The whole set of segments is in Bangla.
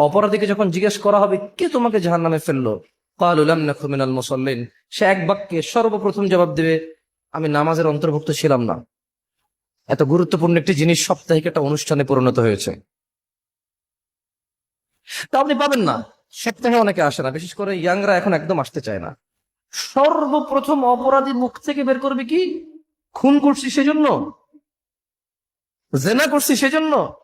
অপরাধীকে যখন জিজ্ঞেস করা হবে, কে তোমাকে জাহান নামে ফেলল মুসল্লিন। সে এক বাক্যে সর্বপ্রথম জবাব দেবে, আমি নামাজের অন্তর্ভুক্ত ছিলাম না। এত গুরুত্বপূর্ণ একটি জিনিস সাপ্তাহিক একটা অনুষ্ঠানে পরিণত হয়েছে। তা আপনি পাবেন না। সপ্তাহে অনেকে আসে না। বিশেষ করে ইয়াংরা এখন একদম আসতে চায় না। সর্বপ্রথম অপরাধী মুখ থেকে বের করবে কি? খুন করছি সেজন্য? জেনা করছি সেজন্য?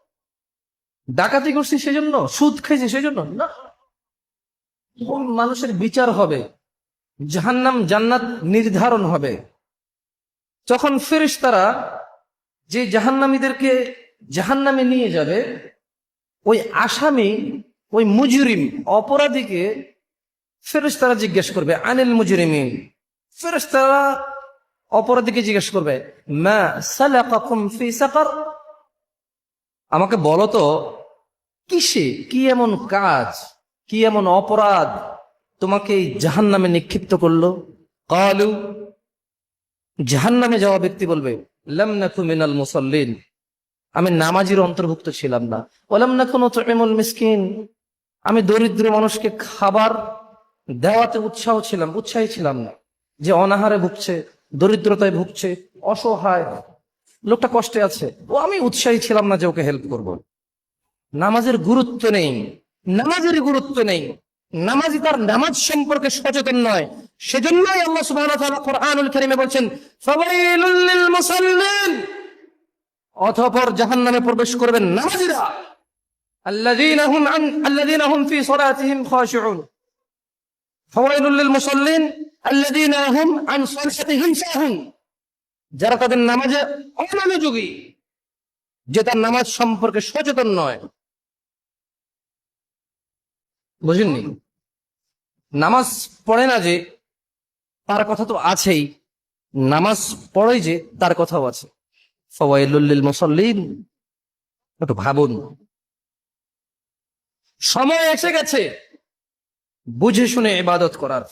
ডাকাতি করছি সেজন্য? সুদ খাইছি সেজন্য? না। কোন মানুষের বিচার হবে? জাহান্নাম জান্নাত নির্ধারণ হবে। যখন ফেরেশতারা যে জাহান্নামীদেরকে জাহান্নামে নিয়ে যাবে, ওই আসামি, ওই মুজরিম অপরাধীকে ফেরেশতারা জিজ্ঞেস করবে, আনিল মুজরিমিন? ফেরেশতারা অপরাধীকে জিজ্ঞেস করবে, মা সালাকাকুম ফি সাকার? আমাকে বলো তো কিসে? কি এমন কাজ? কি এমন অপরাধ তোমাকে এই জাহান নামে নিক্ষিপ্ত করল? কালু। জাহান নামে যাওয়া ব্যক্তি বলবে লাম নাকু মিনাল মুসল্লিন। আমি নামাজির অন্তর্ভুক্ত ছিলাম না। ওলাম না কোনো তুমিমুল মিসকিন। আমি দরিদ্র মানুষকে খাবার দেওয়াতে উৎসাহ ছিলাম উৎসাহী ছিলাম না। যে অনাহারে ভুগছে দরিদ্রতায় ভুগছে অসহায়। লোকটা কষ্টে আছে। ও আমি উৎসাহী ছিলাম না যে ওকে হেল্প করব। নামাজের গুরুত্ব নেই। নামাজের গুরুত্ব নেই। নামাজি তার নামাজ সম্পর্কে সচেতন নয়। সেজন্যই আল্লাহ সুবহানাহু বলছেন লিল মুসাল্লিন অতঃপর জাহান্নামে প্রবেশ করবেন নামাজিরা। আন ফি যারা তাদের নামাজে অমনোযোগী যে তার নামাজ সম্পর্কে সচেতন নয়। বুঝেননি? নামাজ পড়ে না যে তার কথা তো আছেই, নামাজ পড়ে যে তার কথাও আছে। ফওয়াইলুল মুসাল্লিন, একটু ভাবুন। সময় এসে গেছে, বুঝে শুনে ইবাদত করার।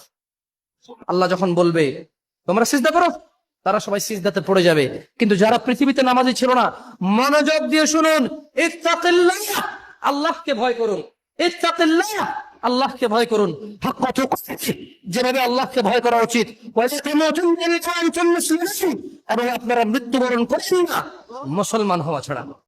আল্লাহ যখন বলবে, তোমরা সিজদা করো? তারা সবাই সিজদাতে পড়ে যাবে। কিন্তু যারা পৃথিবীতে নামাজি ছিল না মনোযোগ দিয়ে শুনুন আল্লাহকে ভয় করুন। আল্লাহকে ভয় করুন। যেভাবে আল্লাহকে ভয় করা উচিত। এবং আপনারা মৃত্যুবরণ করছেন না। মুসলমান হওয়া ছাড়া।